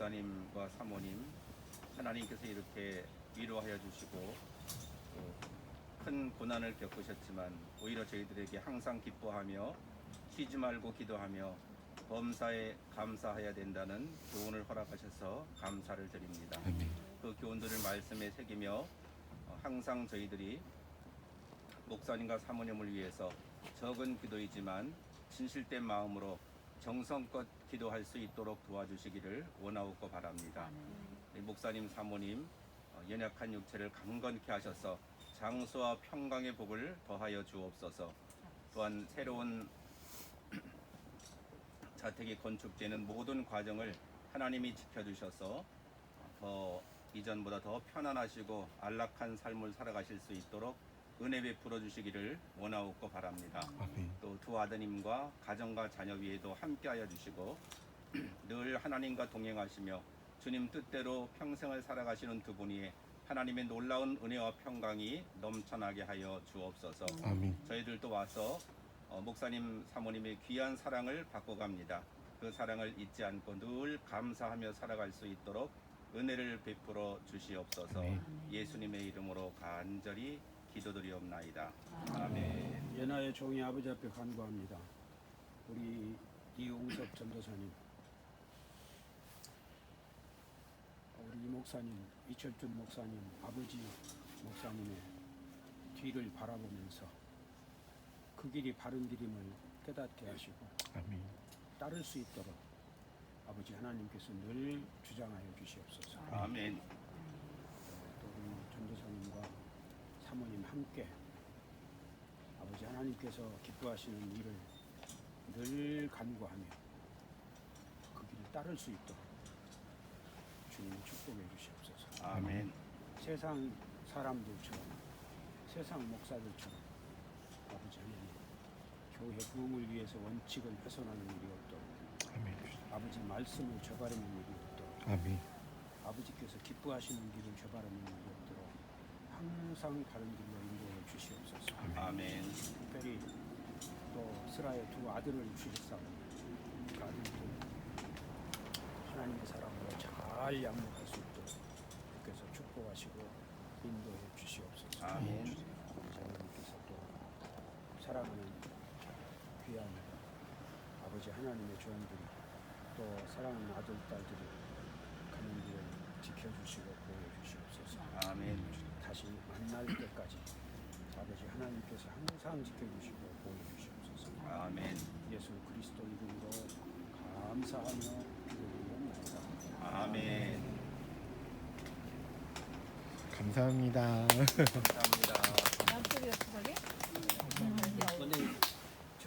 목사님과 사모님 하나님께서 이렇게 위로하여 주시고 또큰 고난을 겪으셨지만 오히려 저희들에게 항상 기뻐하며 쉬지 말고 기도하며 범사에 감사해야 된다는 교훈을 허락하셔서 감사를 드립니다. 아멘. 그 교훈들을 말씀에 새기며 어, 항상 저희들이 목사님과 사모님을 위해서 적은 기도이지만 진실된 마음으로 정성껏 기도할 수 있도록 도와주시기를 원하옵고 바랍니다. 이 목사님 사모님 어, 연약한 육체를 강건케 하셔서 장수와 평강의 복을 더하여 주옵소서. 또한 새로운 자택이 건축되는 모든 과정을 하나님이 지켜주셔서 더 이전보다 더 편안하시고 안락한 삶을 살아가실 수 있도록 은혜 베풀어 주시기를 원하옵고 바랍니다. 아멘. 또 두 아드님과 가정과 자녀 위에도 함께하여 주시고 늘 하나님과 동행하시며 주님 뜻대로 평생을 살아가시는 두 분이 하나님의 놀라운 은혜와 평강이 넘쳐나게 하여 주옵소서. 아멘. 저희들도 와서 어, 목사님 사모님의 귀한 사랑을 받고 갑니다. 그 사랑을 잊지 않고 늘 감사하며 살아갈 수 있도록 은혜를 베풀어 주시옵소서. 아멘. 예수님의 이름으로 간절히 기도드리옵나이다. 아멘. 연하의 종이 아버지 앞에 간구합니다. 우리 이용섭 전도사님, 우리 이 목사님, 이철준 목사님, 아버지 목사님의 뒤를 바라보면서 그 길이 바른 길임을 깨닫게 하시고 아멘. 따를 수 있도록 아버지 하나님께서 늘 주장하여 주시옵소서. 아멘. 또 우리 전도사님과 사모님 함께 아버지 하나님께서 기뻐하시는 일을 늘 간구하며 그 길을 따를 수 있도록 주님 축복해 주시옵소서. 아멘. 세상 사람들처럼 세상 목사들처럼 아버지 하나님 교회 부흥을 위해서 원칙을 훼손하는 일이 없도록 아멘. 아버지 말씀을 저바르는 일이 없도록 아멘. 아버지께서 기뻐하시는 길을 저바르는 일이 없도록 항상 바른 길로 인도해 주시옵소서. 아멘. 특별히 또 스라의 두 아들을 주셨사오니 그 아들도 하나님의 사랑으로 잘 양육할 수 있도록 주께서 축복하시고 인도해 주시옵소서. 아멘. 하나님께서 또 사랑하는 귀한 아버지 하나님의 종들이 또 사랑하는 아들 딸들이 끝까지 아버지 하나님께서 항상 지켜주시고 보여주시옵소서. 아멘. 예수 그리스도 이름으로 감사하며 기도드리옵나이다. 아멘. 감사합니다. 감사합니다. 양쪽이요, 두 번에?